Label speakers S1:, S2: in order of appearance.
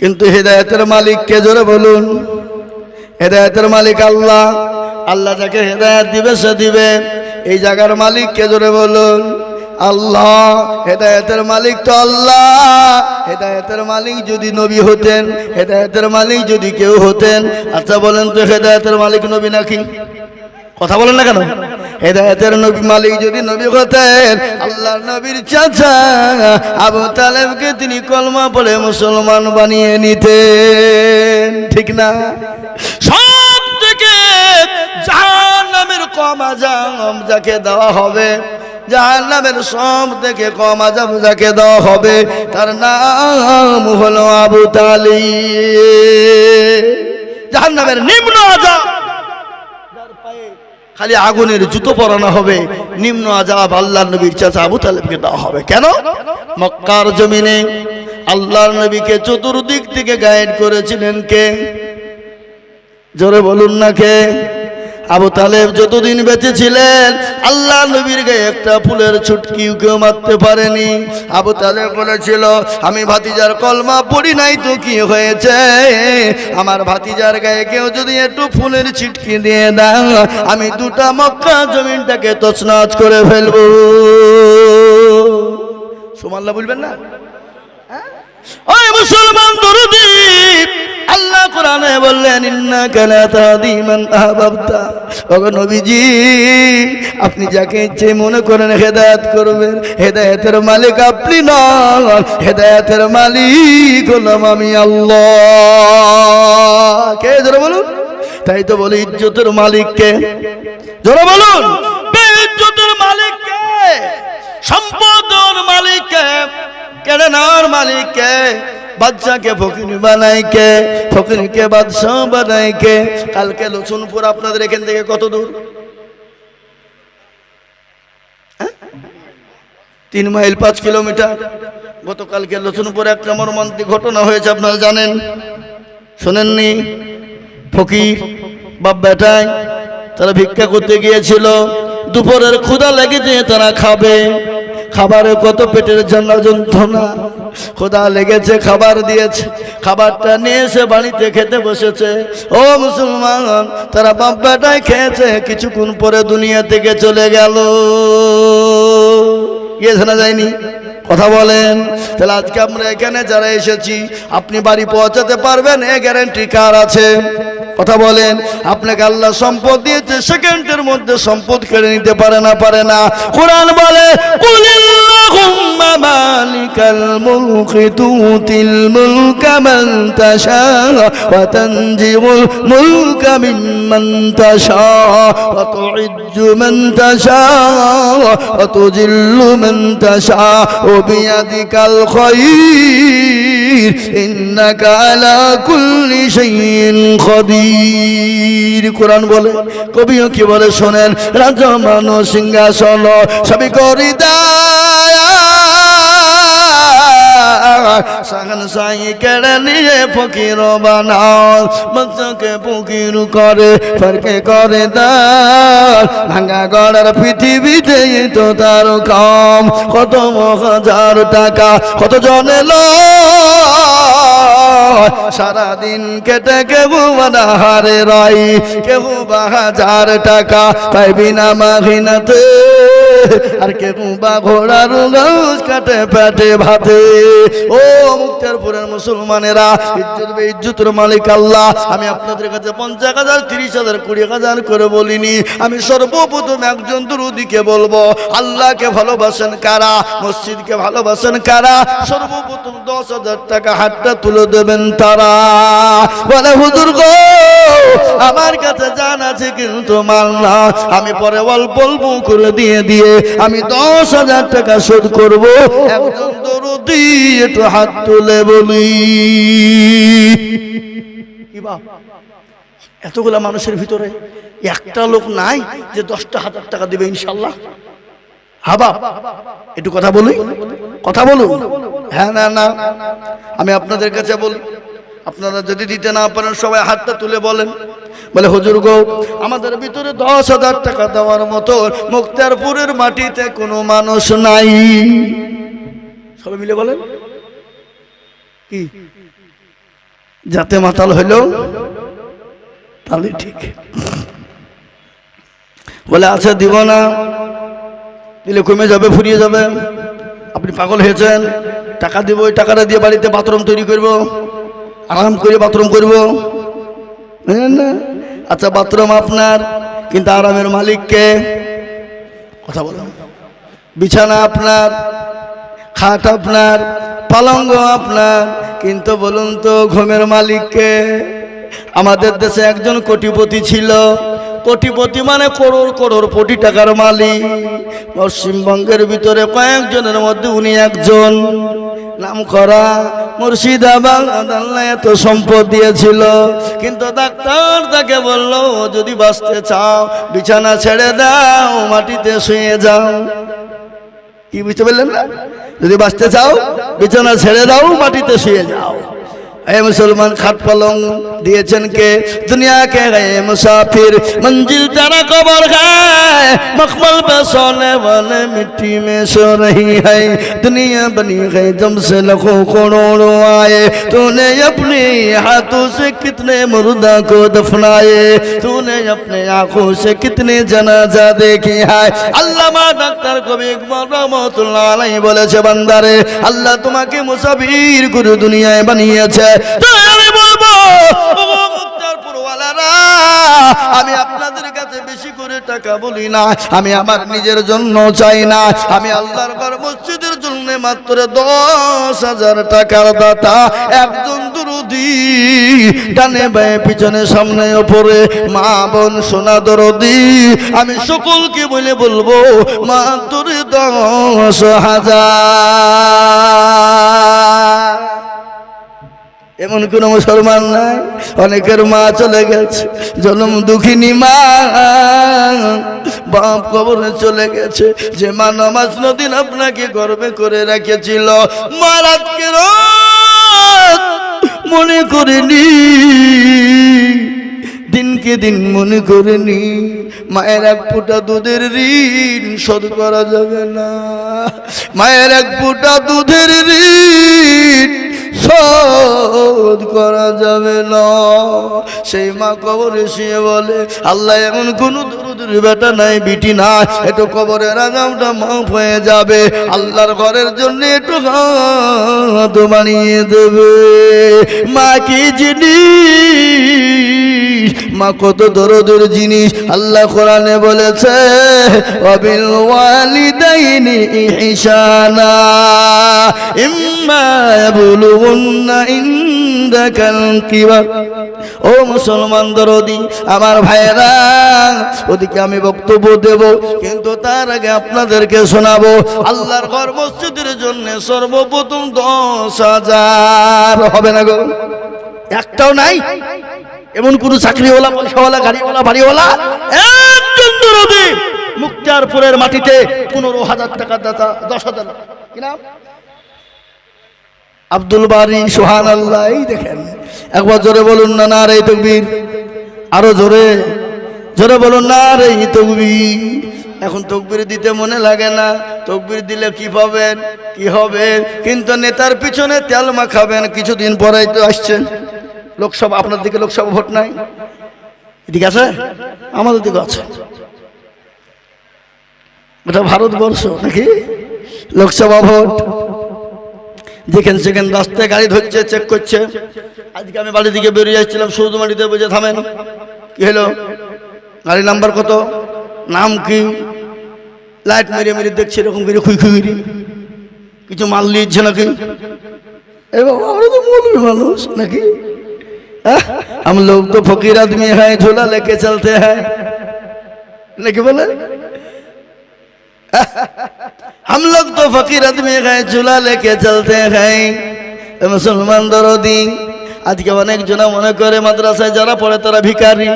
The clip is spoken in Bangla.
S1: কিন্তু হেদায়তের মালিক কে জোরে বলুন? হেদায়তের মালিক আল্লাহ। আল্লাহ যাকে হেদায়ত দিবে, সে দিবে। এই জায়গার মালিক কে জোরে বলুন? আল্লাহ। হেদায়তের মালিক তো আল্লাহ। হেদায়তের মালিক যদি নবী হতেন, হেদায়তের মালিক যদি কেউ হতেন আচ্ছা বলেন তো হেদায়তের মালিক নবী নাকি? কথা বলেন না কেন? হেদায়তের নবী মালিক যদি নবী হতেন আল্লাহ নবীর চাচা আবু তালেবকে তিনি কলমা পড়ে মুসলমান বানিয়ে নিতেন, ঠিক না? সব থেকে জাহান নামের কম আজাম যাকে দেওয়া হবে জাহান নামের সব থেকে কম আজাম যাকে দেওয়া হবে, তার নাম হলো আবু তালি জাহান নামের নিম্ন আজাব খালি আগুনের জুতো পরানো হবে, নিম্ন আজাব আল্লাহ নবীর চাচা আবু তালেবকে দেওয়া হবে। কেন? মক্কার জমিনে আল্লাহর নবীকে চতুর্দিক থেকে গাইড করেছিলেন কে? জোরে বলুন না কে? আবু তালেব যতদিন বেঁচে ছিলেন, আল্লাহ নবীর গায়ে একটা ফুলের ছুটকিও কেউ মারতে পারেনি। আবু তালেব বলেছিল, আমি ভাতিজার কলমা পড়ি নাই তো কি হয়েছে? আমার ভাতিজার গায়ে কেউ যদি একটু ফুলের ছিটকি দিয়ে দাও আমি দুটা মক্কা জমিনটাকে তছনছ করে ফেলব। সুমাল্লা বলবেন না? ওই মুসলমান দরুদি, আল্লাহ কোরআনে বললেন, ইন্নাকা লা তাহদি মান আহবাবতা। ওগো নবীজি, আপনি যাকে ইচ্ছে মনে করেন হেদায়েত করবেন। হেদায়েতের মালিক আপনি নন হেদায়তের মালিক হলাম আমি আল্লাহ। কে? বলুন। তাই তো বলি, ইজ্জতের মালিককে জোরে বলুন। ইজ্জতের মালিককে সম্পদের মালিককে কেড়ে নেওয়ার মালিককে বাচ্চাকে ফকির বানাই কে ফকিরকে বাদশাহ বানাই কে কালকে লসুনপুর আপনাদের এখান থেকে কত দূর? হ্যাঁ? তিন মাইল পাঁচ কিলোমিটার। গতকালকে লসুনপুরে একটা মর্মান্তিক ঘটনা হয়েছে, আপনারা জানেন? শোনেননি? ফকির বাপ বেটায়, তারা ভিক্ষা করতে গিয়েছিল। দুপুরের ক্ষুধা লেগেছে, তারা খাবে। খাবারে কত পেটের জন্য যন্ত্রণা। খোদা লেগেছে, খাবার দিয়েছে, খাবারটা নিয়ে এসে বাড়িতে খেতে বসেছে। ও মুসলমান, তারা বাপ বেটায় খেয়েছে, কিছুক্ষণ পরে দুনিয়া থেকে চলে গেল। গিয়েছে না যায়নি? কথা বলেন। তাহলে আজকে আমরা এখানে যারা এসেছি, আপনি বাড়ি পৌঁছাতে পারবেন, এ গ্যারান্টি কার আছে। কথা বলেন, আপনাকে আল্লাহ সম্পদ দিয়েছে, সেকেন্ডের মধ্যে সম্পদ কেড়ে নিতে পারে না পারে না। কোরআন বলে মান তাশা ওয়া তানজিমুল মুলকা মিম্মান তাশা ওয়া তুইজ্জু মান তাশা ওয়া তুজিল্লু মান তাশা ও বিয়াদিকাল খায়র ইন্নাকা আলা কুল্লি শাইইন খাদির কোরআন বলে, কবিও কি বলে শোনেন? রাজা মানো সিংহাসন সবই করি সাগন সাই কেড়ে নিয়ে ফকির বানাও। বাচ্চাকে ফকির করে, ফরকে করে দার ভাঙ্গা গড়ার পৃথিবীতে তো তার কম। কত হাজার টাকা, কত জনে সারাদিন কেটে কেউ হারে রাই কেউ বা হাজার টাকা পাই বিনা মাঘিনাতে। আর কেউ বা ঘোড়ার গাছ কাটে পেটে ভাতে। ও মুক্তারপুরের মুসলমানেরা, ইজ্জত বে ইজ্জতের মালিক আল্লাহ। আমি আপনাদের কাছে পঞ্চাশ হাজার, তিরিশ হাজার, কুড়ি হাজার করে বলিনি। আমি সর্বপ্রথম একজন দুরুদিকে বলব, আল্লাহকে ভালোবাসেন কারা? মসজিদকে ভালোবাসেন কারা? সর্বপ্রথম দশ হাজার টাকা হাতটা তুলে দেবেন তারা। বলে, হুজুর গো, আমার কাছে জান আছে কিন্তু মাল না। আমি পরে অল্প অল্প করে দিয়ে দিয়ে আমি দশ হাজার টাকা শোধ করব একটু হাত তুলে বলি এতগুলা মানুষের ভিতরে একটা লোক নাই যে দশটা হাজার টাকা দিবে ইনশাল্লাহ হাবা একটু কথা বলি কথা বলুন হ্যাঁ না না আমি আপনাদের কাছে বলি আপনারা যদি দিতে না পারেন সবাই হাতটা তুলে বলেন বলে, হুজুর গো, আমাদের ভিতরে দশ হাজার টাকা দেওয়ার মতো মুক্তারপুরের মাটিতে কোনো মানুষ নাই। সবাই মিলে বলেন, কি? যাতে মাতাল হইলেও তাহলে ঠিক। বলে আচ্ছা দিব না। দিলে কমে যাবে, ফুরিয়ে যাবে। আপনি পাগল হয়েছেন। টাকা দিব, ওই টাকাটা দিয়ে বাড়িতে বাথরুম তৈরি করব, আরাম করে বাথরুম করব। আচ্ছা বাথরুম আপনার, কিন্তু আরামের মালিককে কথা বলুন বিছানা আপনার, খাট আপনার, পালঙ্গ আপনার, কিন্তু বলুন তো ঘুমের মালিককে আমাদের দেশে একজন কোটিপতি ছিল। কোটিপতি মানে করোড় করোড় কোটি টাকার মালিক। পশ্চিমবঙ্গের ভিতরে কয়েকজনের মধ্যে উনি একজন। নাম করা মুর্শিদাবাদ আল্লাহ এত সম্পদ দিয়েছিল। কিন্তু ডাক্তার তাকে বলল, যদি বাঁচতে চাও, বিছানা ছেড়ে দাও, মাটিতে শুয়ে যাও। কি বুঝতে পারলেন না? যদি বাঁচতে চাও, বিছানা ছেড়ে দাও, মাটিতে শুয়ে যাও। এ মুসলমান খাট পালং দিয়েছেন কে দুনিয়া के गए मुसाफिर मंजिल तेरा कबर है मखमल पे सोने वाले मिट्टी में सो रही है दुनिया बनी है जम से लखों करोड़ों आए तूने अपने हाथों से कितने मुर्दा को दफनाए तूने अपने आंखों से कितने जनाजा देखी है আল্লামা ডাক্তার কবি ইকবাল রহমতুল্লাহ আলাইহি বলেছে বান্দারে আল্লাহ তোমাকে মুসাফির করে দুনিয়ায় বানিয়েছে তাই আমি বলব আমি আপনাদের কাছে বেশি করে টাকা বলি না, আমি আমার নিজের জন্য চাই না, আমি আল্লাহর ঘর মসজিদের জন্য মাত্র দশ হাজার টাকার দাতা, একজন দুরুদি ডানে বায়ে, পিছনে সামনে ওপরে, মা বোন সোনা দরদি আমি সকলকে বলে বলব, মাত্র দশ হাজার। এমন কোন মুসলমান নাই। অনেকের মা চলে গেছে, জন্ম দুঃখিনী মা। বাপ কবরে চলে গেছে, যে মা নামাজ নদিন আপনাকে গর্বে করে রেখেছিল। মা রাতকে মনে করেনি, দিনকে দিন মনে করেনি। মায়ের এক ফুটা দুধের ঋণ শোধ করা যাবে না। মায়ের এক ফুটা দুধের ঋণ শোধ করা যাবে না। সেই মা কবরে শুয়ে বলে, আল্লাহ, এমন কোন দরুদের বেটা নাই, বিটি না একটু কবরের আগামটা মাফ হয়ে যাবে। আল্লাহর ঘরের জন্য একটু হাত বানিয়ে দেবে। মা কি জিনিস? মা কত দরদের জিনিস। আল্লাহ কোরআনে বলেছে, অবিল ওয়ালিদাইনি ইহসানা, ইম্মা ইয়াবলুগুন্না ও মুসলমান দরদি, আমার ভাইরা ওদিকে আমি বক্তব্য দেব, কিন্তু তার আগে আপনাদেরকে শোনাবো, আল্লাহর ঘর মসজিদের জন্য সর্বপ্রথম দশ হাজার। হবে না গো? একটাও নাই? এমন কোন চাকরিওয়ালা, পয়সাওয়ালা, গাড়িওয়ালা, বাড়িওয়ালা? একজন দরদি মুক্তারপুরের মাটিতে পনেরো হাজার টাকা দাতা, দশ হাজার। কি নাম? আব্দুল বারি সোহান আল্লাহ এই দেখেন। একবার জোরে বলুন না না রে তকবীর। আরও জোরে। জোরে বলুন না রে তকবীর। এখন তকবির দিতে মনে লাগে না। তকবির দিলে কি পাবেন? কি হবে? কিন্তু নেতার পিছনে তেল মাখাবেন। কিছুদিন পরেই তো আসছে লোকসভা, আপনার দিকে লোকসভা ভোট নাই? এদিকে আছে? আমাদের দিকে আছে। এটা ভারতবর্ষ নাকি? লোকসভা ভোট। যেখানে সেখানে রাস্তায় গাড়ি ধরছে চেক করছে। আজকে আমি বাড়ি থেকে বেরিয়ে যাচ্ছিলাম সৌদমাটিতে বুঝে থামেন। কী হলো? গাড়ি নাম্বার কত? নাম কি? লাইট মেরে মেরে দেখছে, এরকম করে খুঁই খুঁড়ি কিছু মাল নিয়েছে নাকি? এবং মানুষ নাকি? हम लोग तो फकीर आदमी हैं झूला लेके चलते हैं हम लोग तो फकीर आदमी है झूला लेके चलते हैं এ মুসলমান দরদি আজকে অনেক জনা মনে করে মাদ্রাসায় যারা পড়ে তারা ভিখারি